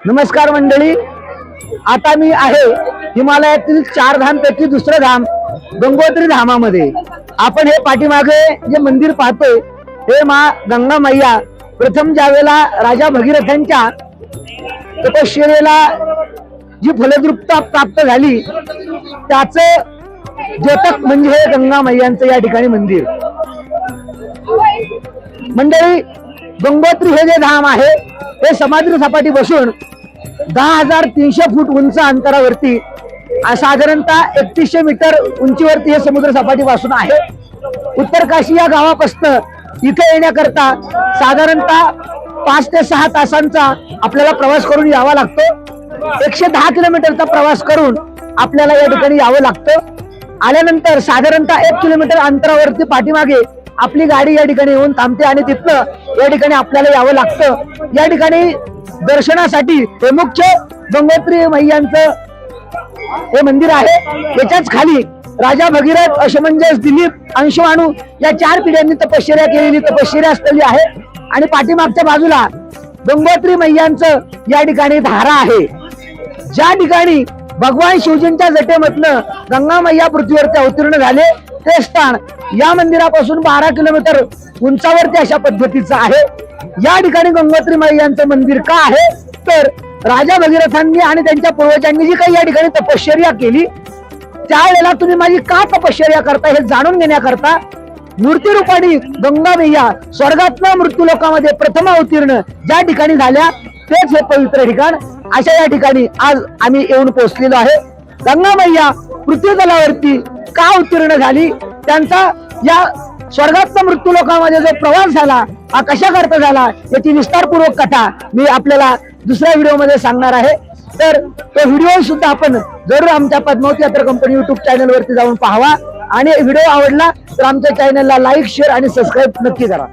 नमस्कार मंडळी. आता मी आहे हिमालयातील चार धाम पैकी दुसरं धाम गंगोत्री धामामध्ये. आपण हे पाठीमागे जे मंदिर पाहतोय हे मा गंगा मैया प्रथम ज्यावेळेला राजा भगीरथांच्या तपश्चर्याला जी फलद्रुपता प्राप्त झाली त्याच द्योतक म्हणजे हे गंगा मैयांचं या ठिकाणी मंदिर. मंडळी गंगोत्री हे जे धाम आहे हे समाधी सपाटी बसून दहा हजार तीनशे फूट उंच अंतरावरती साधारणतः एकतीसशे मीटर उंचीवरती हे समुद्र सपाटी पासून आहे. उत्तर काशी या गावापासून इथे येण्याकरता साधारणतः पाच ते सहा तासांचा आपल्याला प्रवास करून यावा लागतो. एकशे दहा किलोमीटरचा प्रवास करून आपल्याला या ठिकाणी यावं लागतं. आल्यानंतर साधारणतः एक किलोमीटर अंतरावरती पाठीमागे आपली गाडी या ठिकाणी येऊन थांबते आणि तिथनं या ठिकाणी आपल्याला यावं लागतं. या ठिकाणी दर्शनासाठी हे मुख्य गंगोत्री मैयांचं हे मंदिर आहे. याच्याच खाली राजा भगीरथ अशमंजस दिलीप अंशवाणू या चार पिढ्यांनी तपश्चर्या केलेली तपश्चर्या स्थली आहे. आणि पाठीमागच्या बाजूला गंगोत्री मैयांचं या ठिकाणी धारा आहे. ज्या ठिकाणी भगवान शिवजींच्या जटेमधनं गंगा मैया पृथ्वीवरती अवतीर्ण झाले ते स्थान या मंदिरापासून बारा किलोमीटर उंचावरती अशा पद्धतीचं आहे. या ठिकाणी गंगोत्री यांचं मंदिर का आहे? तर राजा भगीरथांनी आणि त्यांच्या पूर्वजांनी जी काही या ठिकाणी तपश्चर्या केली त्यावेळेला तुम्ही माझी का तपश्चर्या करता हे जाणून घेण्याकरता मूर्ती रूपाने गंगा मैया स्वर्गातल्या मृत्यू लोकांमध्ये प्रथम अवतीर्ण ज्या ठिकाणी झाल्या तेच हे पवित्र ठिकाण. अशा या ठिकाणी आज आम्ही येऊन पोहोचलेलो आहे. गंगा मैया पृथ्वी तलावरती का उत्तीर्ण झाली? त्यांचा या स्वर्गातल्या मृत्यू लोकांमध्ये जो प्रवास झाला हा कशाकरता झाला याची विस्तारपूर्वक कथा मी आपल्याला दुसऱ्या व्हिडिओमध्ये सांगणार आहे. तर तो व्हिडिओ सुद्धा आपण जरूर आमच्या पद्मावती यात्रा कंपनी युट्यूब चॅनल वरती जाऊन पाहावा. आणि व्हिडिओ आवडला तर आमच्या चॅनलला लाईक शेअर आणि सबस्क्राईब नक्की करा.